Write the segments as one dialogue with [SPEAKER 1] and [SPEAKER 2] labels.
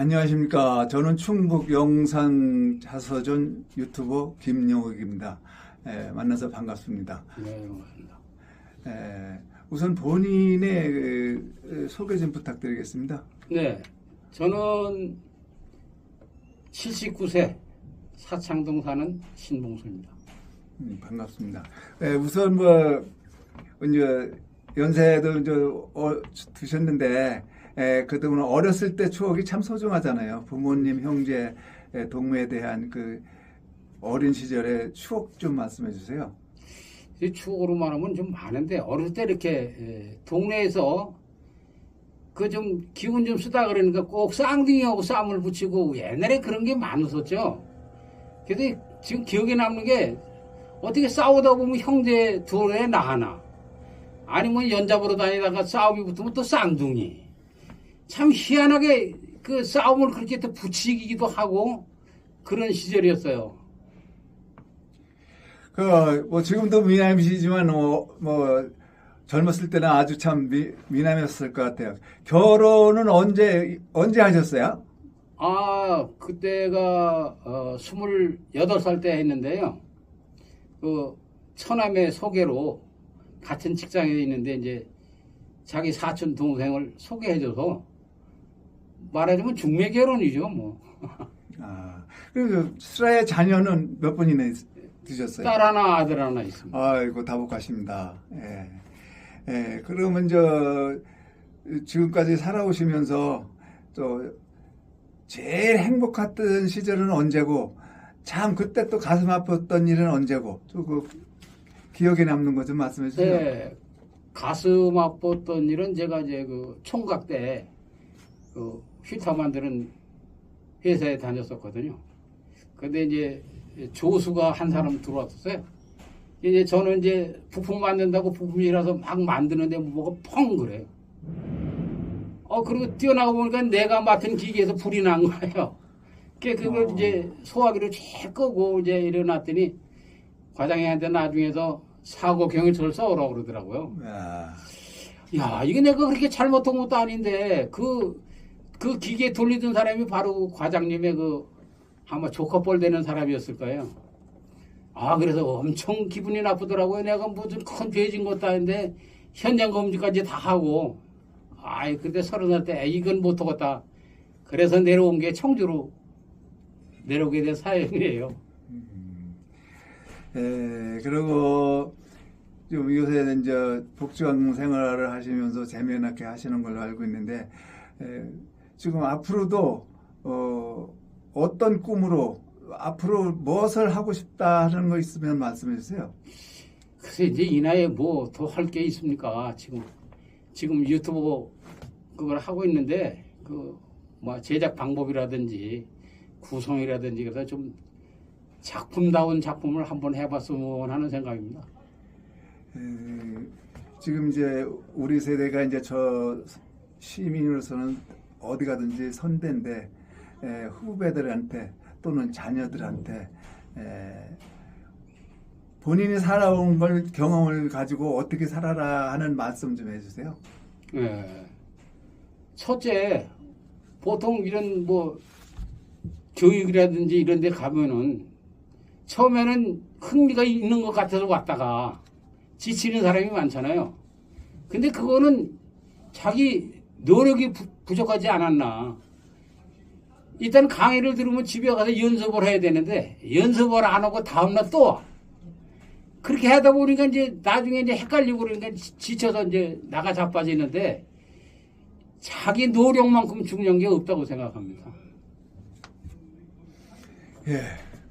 [SPEAKER 1] 안녕하십니까. 저는 충북 영산 자서전 유튜버 김영욱입니다. 에, 만나서 반갑습니다.
[SPEAKER 2] 네, 고맙습니다.
[SPEAKER 1] 에, 우선 본인의 그, 그, 소개 좀 부탁드리겠습니다.
[SPEAKER 2] 네, 저는 79세 사창동 사는 신봉수입니다.
[SPEAKER 1] 음, 반갑습니다. 에, 우선 뭐 이제 연세도 이제 어, 드셨는데 에, 그동안 어렸을 때 추억이 참 소중하잖아요. 부모님, 형제, 에, 동무에 대한 그 어린 시절의 추억 좀 말씀해 주세요.
[SPEAKER 2] 이 추억으로 말하면 좀 많은데 어릴 때 이렇게 에, 동네에서 그 좀 기운 좀 쓰다 그러니까 꼭 쌍둥이하고 싸움을 붙이고 옛날에 그런 게 많았었죠. 근데 지금 기억에 남는 게 어떻게 싸우다 보면 형제 둘에 나 하나 아니면 연잡으로 다니다가 싸움이 붙으면 또 쌍둥이 참 희한하게 그 싸움을 그렇게 또 붙이기도 하고 그런 시절이었어요.
[SPEAKER 1] 그 뭐 지금도 미남이시지만 어, 뭐 젊었을 때는 아주 참 미, 미남이었을 것 같아요. 결혼은 언제 언제 하셨어요?
[SPEAKER 2] 아, 그때가 어, 28살 때 했는데요. 그 처남의 소개로 같은 직장에 있는데 이제 자기 사촌 동생을 소개해줘서 말하자면 중매 결혼이죠, 뭐.
[SPEAKER 1] 아, 그리고 슬아의 자녀는 몇 분이나 있- 드셨어요?
[SPEAKER 2] 딸 하나, 아들 하나 있습니다.
[SPEAKER 1] 아이고 다복하십니다. 예. 예. 그러면 저 지금까지 살아오시면서 또 제일 행복했던 시절은 언제고 참 그때 또 가슴 아팠던 일은 언제고 또그 기억에 남는 거 좀 말씀해 주세요.
[SPEAKER 2] 네, 가슴 아팠던 일은 제가 이제 그 총각 때그 휘터 만드는 회사에 다녔었거든요. 근데 이제 조수가 한 사람 들어왔었어요. 이제 저는 이제 부품 만든다고 부품이라서 막 만드는데 뭐가 펑 그래요. 어 그리고 뛰어나가 보니까 내가 맡은 기계에서 불이 난 거예요. 그 그걸
[SPEAKER 1] 어.
[SPEAKER 2] 이제 소화기를 쫙 끄고 이제 일어났더니 과장님한테 나중에서 사고 경위서를 써오라고 그러더라고요.
[SPEAKER 1] 야,
[SPEAKER 2] 야, 이게 내가 그렇게 잘못한 것도 아닌데, 그, 그 기계 돌리던 사람이 바로 과장님의 그, 아마 조커볼 되는 사람이었을 거예요. 아, 그래서 엄청 기분이 나쁘더라고요. 내가 무슨 큰 죄진 것도 아닌데, 현장 검증까지 다 하고, 아이, 그때 서른 살 때, 이건 못하겠다. 그래서 내려온 게 청주로 내려오게 된 사연이에요.
[SPEAKER 1] 예, 그리고 좀 요새 이제 복지관 생활을 하시면서 재미나게 하시는 걸로 알고 있는데 예, 지금 앞으로도 어, 어떤 꿈으로 앞으로 무엇을 하고 싶다 하는 거 있으면 말씀해 주세요.
[SPEAKER 2] 글쎄 이제 이 나이에 뭐 더 할 게 있습니까? 지금 지금 유튜브 그걸 하고 있는데 그 뭐 제작 방법이라든지 구성이라든지 그래서 좀 작품다운 작품을 한번 해봤으면 하는 생각입니다.
[SPEAKER 1] 에, 지금 이제 우리 세대가 이제 저 시민으로서는 어디 가든지 선대인데 에, 후배들한테 또는 자녀들한테 에, 본인이 살아온 걸 경험을 가지고 어떻게 살아라 하는 말씀 좀 해주세요.
[SPEAKER 2] 예. 첫째 보통 이런 뭐 교육이라든지 이런 데 가면은 처음에는 흥미가 있는 것 같아서 왔다가 지치는 사람이 많잖아요. 근데 그거는 자기 노력이 부, 부족하지 않았나. 일단 강의를 들으면 집에 가서 연습을 해야 되는데 연습을 안 하고 다음날 또 와. 그렇게 하다 보니까 이제 나중에 이제 헷갈리고 그러니까 지- 지쳐서 이제 나가 자빠지는데 자기 노력만큼 중요한 게 없다고 생각합니다.
[SPEAKER 1] 예,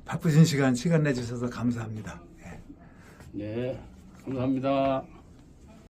[SPEAKER 1] 바쁘신 시간 시간 내주셔서 감사합니다. 예.
[SPEAKER 2] 네, 감사합니다.